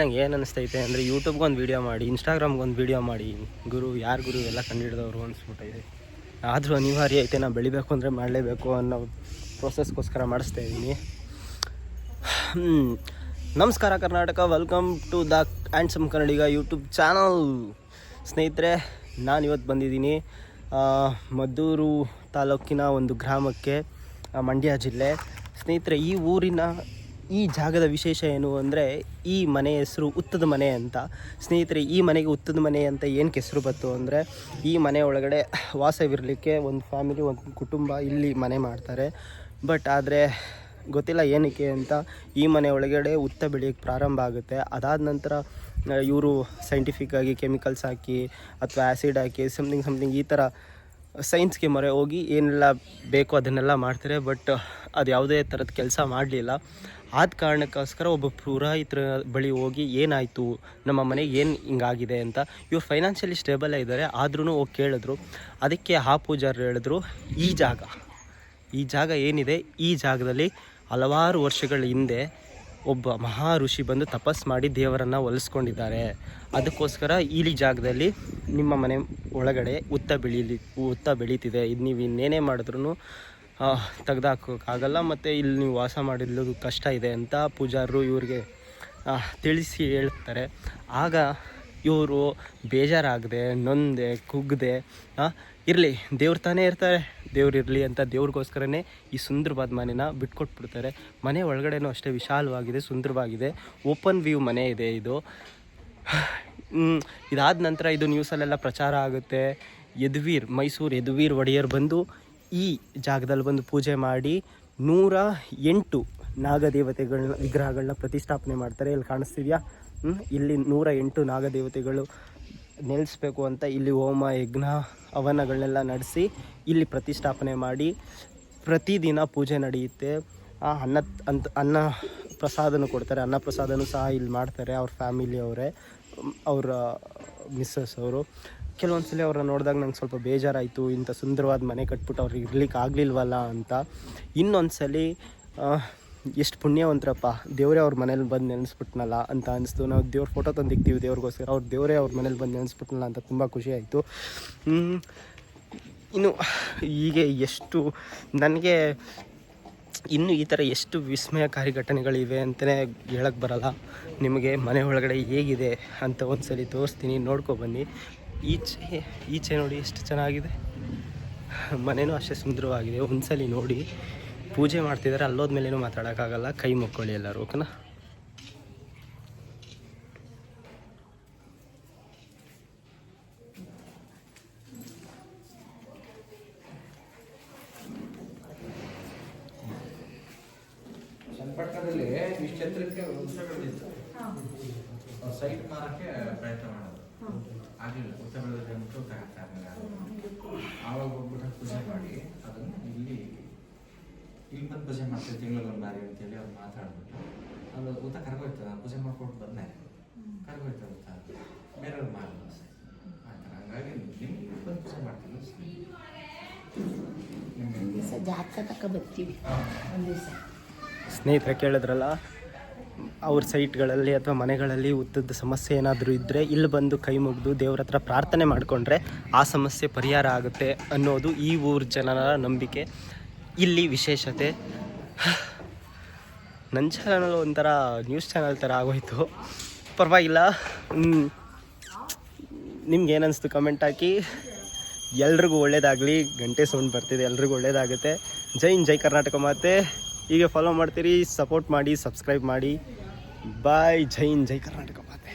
ನಂಗೆ ಏನು ಅನಿಸ್ತೈತೆ ಅಂದರೆ ಯೂಟ್ಯೂಬ್ಗೆ ಒಂದು ವೀಡಿಯೋ ಮಾಡಿ ಇನ್ಸ್ಟಾಗ್ರಾಮ್ಗೆ ಒಂದು ವೀಡಿಯೋ ಮಾಡಿ. ಗುರು, ಯಾರು ಗುರು ಎಲ್ಲ ಕಂಡುಹಿಡಿದವರು ಅನಿಸ್ಬಿಟ್ಟಿದೆ ಆದರೂ ಅನಿವಾರ್ಯ ಐತೆ ನಾವು ಬೆಳಿಬೇಕು ಅಂದರೆ ಮಾಡಲೇಬೇಕು ಅನ್ನೋ ಪ್ರೋಸೆಸ್ಗೋಸ್ಕರ ಮಾಡಿಸ್ತಾ ಇದ್ದೀನಿ. ನಮಸ್ಕಾರ Karnataka welcome to the handsome Kannadiga YouTube channel ಸ್ನೇಹಿತರೆ ನಾನು ಇವತ್ತು ಬಂದಿದ್ದೀನಿ ಮದ್ದೂರು ತಾಲೂಕಿನ ಒಂದು ಗ್ರಾಮಕ್ಕೆ ಮಂಡ್ಯ ಜಿಲ್ಲೆ. ಸ್ನೇಹಿತರೆ, ಈ ಊರಿನ ಈ ಜಾಗದ ವಿಶೇಷ ಏನು ಅಂದರೆ ಈ ಮನೆ ಹೆಸರು ಉತ್ತದ ಮನೆ ಅಂತ. ಸ್ನೇಹಿತರೆ, ಈ ಮನೆಗೆ ಉತ್ತದ ಮನೆ ಅಂತ ಏನಕ್ಕೆ ಹೆಸರು ಬಂತು ಅಂದರೆ ಈ ಮನೆ ಒಳಗಡೆ ವಾಸವಿರಲಿಕ್ಕೆ ಒಂದು ಫ್ಯಾಮಿಲಿ ಒಂದು ಕುಟುಂಬ ಇಲ್ಲಿ ಮನೆ ಮಾಡ್ತಾರೆ. ಬಟ್ ಆದರೆ ಗೊತ್ತಿಲ್ಲ ಏನಕ್ಕೆ ಅಂತ. ಈ ಮನೆ ಒಳಗಡೆ ಉತ್ತ ಬೆಳೆಯೋಕ್ಕೆ ಪ್ರಾರಂಭ ಆಗುತ್ತೆ. ಅದಾದ ನಂತರ ಇವರು ಸೈಂಟಿಫಿಕ್ಕಾಗಿ ಕೆಮಿಕಲ್ಸ್ ಹಾಕಿ ಅಥವಾ ಆ್ಯಸಿಡ್ ಹಾಕಿ ಸಮ್ಥಿಂಗ್ ಸಮ್ಥಿಂಗ್ ಈ ಥರ ಸೈನ್ಸ್ಗೆ ಮೊರೆ ಹೋಗಿ ಏನೆಲ್ಲ ಬೇಕೋ ಅದನ್ನೆಲ್ಲ ಮಾಡ್ತಾರೆ. ಬಟ್ ಅದು ಯಾವುದೇ ಥರದ ಕೆಲಸ ಮಾಡಲಿಲ್ಲ. ಆದ ಕಾರಣಕ್ಕೋಸ್ಕರ ಒಬ್ಬ ಪುರೋಹಿತರ ಬಳಿ ಹೋಗಿ ಏನಾಯಿತು, ನಮ್ಮ ಮನೆಗೆ ಏನು ಹಿಂಗಾಗಿದೆ ಅಂತ. ಇವ್ರು ಫೈನಾನ್ಷಿಯಲಿ ಸ್ಟೇಬಲ್ ಆಗಿದ್ದಾರೆ ಆದ್ರೂ ಹೋಗಿ ಕೇಳಿದ್ರು. ಅದಕ್ಕೆ ಆ ಪೂಜಾರು ಹೇಳಿದ್ರು, ಈ ಜಾಗ ಈ ಜಾಗ ಏನಿದೆ? ಈ ಜಾಗದಲ್ಲಿ ಹಲವಾರು ವರ್ಷಗಳ ಹಿಂದೆ ಒಬ್ಬ ಮಹಾ ಋಷಿ ಬಂದು ತಪಸ್ ಮಾಡಿ ದೇವರನ್ನು ಒಲಿಸ್ಕೊಂಡಿದ್ದಾರೆ ಅದಕ್ಕೋಸ್ಕರ ಈ ಜಾಗದಲ್ಲಿ ನಿಮ್ಮ ಮನೆ ಒಳಗಡೆ ಉತ್ತ ಬೆಳೀಲಿ, ಉತ್ತ ಬೆಳೀತಿದೆ. ಇದು ನೀವು ಇನ್ನೇನೇ ಮಾಡಿದ್ರೂ ತೆಗ್ದಾಕೋಕ್ಕಾಗಲ್ಲ ಮತ್ತು ಇಲ್ಲಿ ನೀವು ವಾಸ ಮಾಡಿದ್ದು ಕಷ್ಟ ಇದೆ ಅಂತ ಪೂಜಾರರು ಇವ್ರಿಗೆ ತಿಳಿಸಿ ಹೇಳ್ತಾರೆ. ಆಗ ಇವರು ಬೇಜಾರಾಗದೆ, ನೊಂದೆ, ಕುಗ್ದೆ ಇರಲಿ, ದೇವ್ರ ತಾನೇ ಇರ್ತಾರೆ, ದೇವ್ರು ಇರಲಿ ಅಂತ ದೇವ್ರಿಗೋಸ್ಕರನೇ ಈ ಸುಂದರವಾದ ಮನೆನ ಬಿಟ್ಕೊಟ್ಬಿಡ್ತಾರೆ. ಮನೆ ಒಳಗಡೆನೂ ಅಷ್ಟೇ ವಿಶಾಲವಾಗಿದೆ, ಸುಂದರವಾಗಿದೆ. ಓಪನ್ ವ್ಯೂ ಮನೆ ಇದೆ ಇದು. ಇದಾದ ನಂತರ ಇದು ನ್ಯೂಸಲ್ಲೆಲ್ಲ ಪ್ರಚಾರ ಆಗುತ್ತೆ. ಯದುವೀರ್, ಮೈಸೂರು ಯದುವೀರ್ ಒಡೆಯರ್ ಬಂದು ಈ ಜಾಗದಲ್ಲಿ ಬಂದು ಪೂಜೆ ಮಾಡಿ ನೂರ ಎಂಟು ನಾಗದೇವತೆಗಳನ್ನ ವಿಗ್ರಹಗಳನ್ನ ಪ್ರತಿಷ್ಠಾಪನೆ ಮಾಡ್ತಾರೆ. ಇಲ್ಲಿ ಕಾಣಿಸ್ತಿದ್ಯಾ? ಇಲ್ಲಿ ನೂರ ಎಂಟು ನಾಗದೇವತೆಗಳು ನೆಲೆಸ್ಬೇಕು ಅಂತ ಇಲ್ಲಿ ಹೋಮ, ಯಜ್ಞ, ಹವನಗಳನ್ನೆಲ್ಲ ನಡೆಸಿ ಇಲ್ಲಿ ಪ್ರತಿಷ್ಠಾಪನೆ ಮಾಡಿ ಪ್ರತಿದಿನ ಪೂಜೆ ನಡೆಯುತ್ತೆ. ಆ ಅನ್ನ ಅಂತ, ಅನ್ನ ಪ್ರಸಾದನೂ ಕೊಡ್ತಾರೆ. ಅನ್ನ ಪ್ರಸಾದನೂ ಸಹ ಇಲ್ಲಿ ಮಾಡ್ತಾರೆ. ಅವ್ರ ಫ್ಯಾಮಿಲಿ ಅವರೇ ಅವರ ಮಿಸ್ಸಸ್ ಅವರು. ಕೆಲವೊಂದು ಸಲ ಅವ್ರನ್ನ ನೋಡಿದಾಗ ನಂಗೆ ಸ್ವಲ್ಪ ಬೇಜಾರಾಯಿತು, ಇಂಥ ಸುಂದರವಾದ ಮನೆ ಕಟ್ಬಿಟ್ಟು ಅವ್ರಿಗೆ ಇರ್ಲಿಕ್ಕೆ ಆಗಲಿಲ್ವಲ್ಲ ಅಂತ. ಇನ್ನೊಂದು ಸಲ ಎಷ್ಟು ಪುಣ್ಯವಂತರಪ್ಪ, ದೇವರೇ ಅವ್ರ ಮನೇಲಿ ಬಂದು ನೆನೆಸ್ಬಿಟ್ನಲ್ಲ ಅಂತ ಅನಿಸ್ತು. ನಾವು ದೇವ್ರ ಫೋಟೋ ತಂದಿಕ್ತೀವಿ ದೇವ್ರಿಗೋಸ್ಕರ, ಅವ್ರ ದೇವರೇ ಅವ್ರ ಮನೇಲಿ ಬಂದು ನೆನೆಸ್ಬಿಟ್ನಲ್ಲ ಅಂತ ತುಂಬ ಖುಷಿ ಆಯಿತು. ಇನ್ನು ಹೀಗೆ ಎಷ್ಟು, ನನಗೆ ಇನ್ನು ಈ ಥರ ಎಷ್ಟು ವಿಸ್ಮಯಕಾರಿ ಘಟನೆಗಳಿವೆ ಅಂತಲೇ ಹೇಳಕ್ಕೆ ಬರಲ್ಲ. ನಿಮಗೆ ಮನೆ ಒಳಗಡೆ ಹೇಗಿದೆ ಅಂತ ಒಂದ್ಸಲಿ ತೋರಿಸ್ತೀನಿ ನೋಡ್ಕೊಬನ್ನಿ ಈಚೆ ಈಚೆ ನೋಡಿ ಎಷ್ಟು ಚೆನ್ನಾಗಿದೆ. ಮನೆಯೂ ಅಷ್ಟೇ ಸುಂದರವಾಗಿದೆ. ಒಂದ್ಸಲಿ ನೋಡಿ. ಪೂಜೆ ಮಾಡ್ತಿದ್ದಾರೆ ಅಲ್ಲೋದ್ಮೇಲೇನು ಮಾತಾಡೋಕ್ಕಾಗಲ್ಲ. ಕೈ ಮುಕ್ಕೊಳ್ಳಿ ಎಲ್ಲರೂ ಓಕೆನಾ? ಚನ್ನಪಟ್ಟಣದಲ್ಲಿ ಇಷ್ಟು ಎತ್ತರಕ್ಕೆ ವೃಕ್ಷಗಳಿತ್ತು ಸೈಟ್ ಮಾರಕ್ಕೆ ಪ್ರಯತ್ನ ಮಾಡೋದು. ಆಗಲಿಲ್ಲ ಉತ್ತರ ಅಂದ್ಬಿಟ್ಟು ಆವಾಗ ಹೋಗ್ಬಿಟ್ಟು ಪೂಜೆ ಮಾಡಿ ಅದನ್ನು ಇಲ್ಲಿ ಇಲ್ಲಿ ಬಂದು ಪೂಜೆ ಮಾಡ್ತೀವಿ ತಿಂಗಳಲ್ಲಿ ಒಂದು ಬಾರಿ ಅಂತೇಳಿ ಅವ್ರು ಮಾತಾಡ್ಬಿಟ್ಟು. ಅದು ಊತ ಕರ್ಗೋಯ್ತು ನಾನು ಪೂಜೆ ಮಾಡ್ಕೊಂಡು ಬಂದೆ ಕರ್ಗೋಯ್ತು ಅಂತ ಬೇರೆಯವ್ರು ಮಾಡಲ್ಲ ಆ ಥರ ಹಂಗಾಗಿ ನಿಮ್ಗೆ ಬಂದು ಪೂಜೆ ಮಾಡ್ತೀನಿ ಸರ್ ದಿವಸ ಜಾತಕ ತಕ ಬರ್ತೀವಿ. ಸ್ನೇಹಿತರೆ ಕೇಳಿದ್ರಲ್ಲ ಅವ್ರ ಸೈಟ್ಗಳಲ್ಲಿ ಅಥವಾ ಮನೆಗಳಲ್ಲಿ ಉದ್ದದ ಸಮಸ್ಯೆ ಏನಾದರೂ ಇದ್ದರೆ ಇಲ್ಲಿ ಬಂದು ಕೈ ಮುಗಿದು ದೇವ್ರ ಹತ್ರ ಪ್ರಾರ್ಥನೆ ಮಾಡಿಕೊಂಡ್ರೆ ಆ ಸಮಸ್ಯೆ ಪರಿಹಾರ ಆಗುತ್ತೆ ಅನ್ನೋದು ಈ ಊರ ಜನರ ನಂಬಿಕೆ. ಇಲ್ಲಿ ವಿಶೇಷತೆ. ನನ್ನ ಚಾನಲ್ ಒಂಥರ ನ್ಯೂಸ್ ಚಾನಲ್ ಥರ ಆಗೋಯ್ತು. ಪರವಾಗಿಲ್ಲ. ನಿಮ್ಗೆ ಏನನ್ನಿಸ್ತು ಕಮೆಂಟ್ ಹಾಕಿ. ಎಲ್ರಿಗೂ ಒಳ್ಳೇದಾಗಲಿ. ಗಂಟೆ ಸೌಂಡ್ ಬರ್ತಿದೆ, ಎಲ್ರಿಗೂ ಒಳ್ಳೇದಾಗುತ್ತೆ. ಜೈ ಇನ್ ಜೈ ಕರ್ನಾಟಕ ಮಾತೆ. ಹೀಗೆ ಫಾಲೋ ಮಾಡ್ತೀರಿ ಸಪೋರ್ಟ್ ಮಾಡಿ ಸಬ್ಸ್ಕ್ರೈಬ್ ಮಾಡಿ. ಬಾಯ್ ಜೈ ಹಿಂದ್ ಜೈ ಕರ್ನಾಟಕ ಮಾತೆ